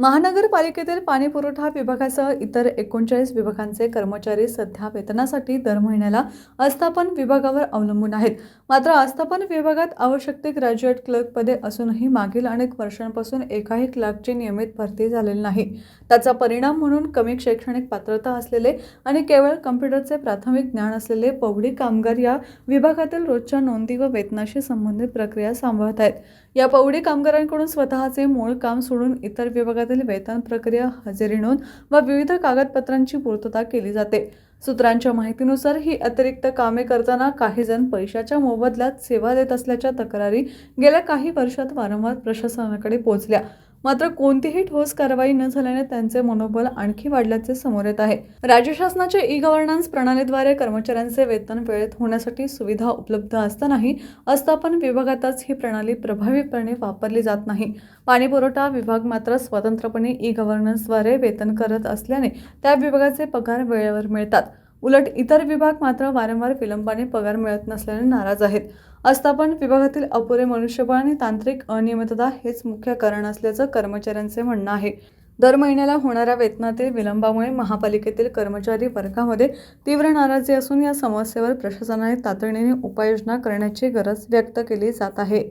महानगरपालिकेतील पाणीपुरवठा विभागासह इतर एकोणचाळीस विभागांचे कर्मचारी सध्या वेतनासाठी दर महिन्याला आस्थापन विभागावर अवलंबून आहेत. मात्र आस्थापन विभागात आवश्यक ग्रॅज्युएट क्लर्क पदे असूनही मागील अनेक वर्षांपासून एकाही क्लर्कची नियमित भरती झालेली नाही. त्याचा परिणाम म्हणून कमी शैक्षणिक पात्रता असलेले आणि केवळ कम्प्युटरचे प्राथमिक ज्ञान असलेले पवडी कामगार या विभागातील रोजच्या नोंदी व वेतनाशी संबंधित प्रक्रिया सांभाळत आहेत. या पवडी कामगारांकडून स्वतःचे मूळ काम सोडून इतर विभागात विभागातील वेतन प्रक्रिया हजेरी नोंद व विविध कागदपत्रांची पूर्तता केली जाते. सूत्रांच्या माहितीनुसार ही अतिरिक्त कामे करताना काही जण पैशाच्या मोबदल्यात सेवा देत असल्याच्या तक्रारी गेल्या काही वर्षात वारंवार प्रशासनाकडे पोहोचल्या मात्र कोणतीही ठोस कारवाई न झाल्याने त्यांचे मनोबल आणखी वाढल्याचे समोर येत आहे. राज्य शासनाच्या ई गव्हर्नन्स प्रणालीद्वारे कर्मचाऱ्यांचे वेतन वेळेत होण्यासाठी सुविधा उपलब्ध असतानाही आस्थापन विभागातच ही प्रणाली प्रभावीपणे वापरली जात नाही. पाणी पुरवठा विभाग मात्र स्वतंत्रपणे ई गव्हर्नन्सद्वारे वेतन करत असल्याने त्या विभागाचे पगार वेळेवर मिळतात. उलट इतर विभाग मात्र वारंवार विलंबाने पगार मिळत नसल्याने नाराज आहेत. आस्थापन विभागातील अपुरे मनुष्यबळ आणि तांत्रिक अनियमितता हेच मुख्य कारण असल्याचं कर्मचाऱ्यांचे म्हणणं आहे. दर महिन्याला होणाऱ्या वेतनातील विलंबामुळे महापालिकेतील कर्मचारी वर्गामध्ये तीव्र नाराजी असून या समस्येवर प्रशासनाने तातडीने उपाययोजना करण्याची गरज व्यक्त केली जात आहे.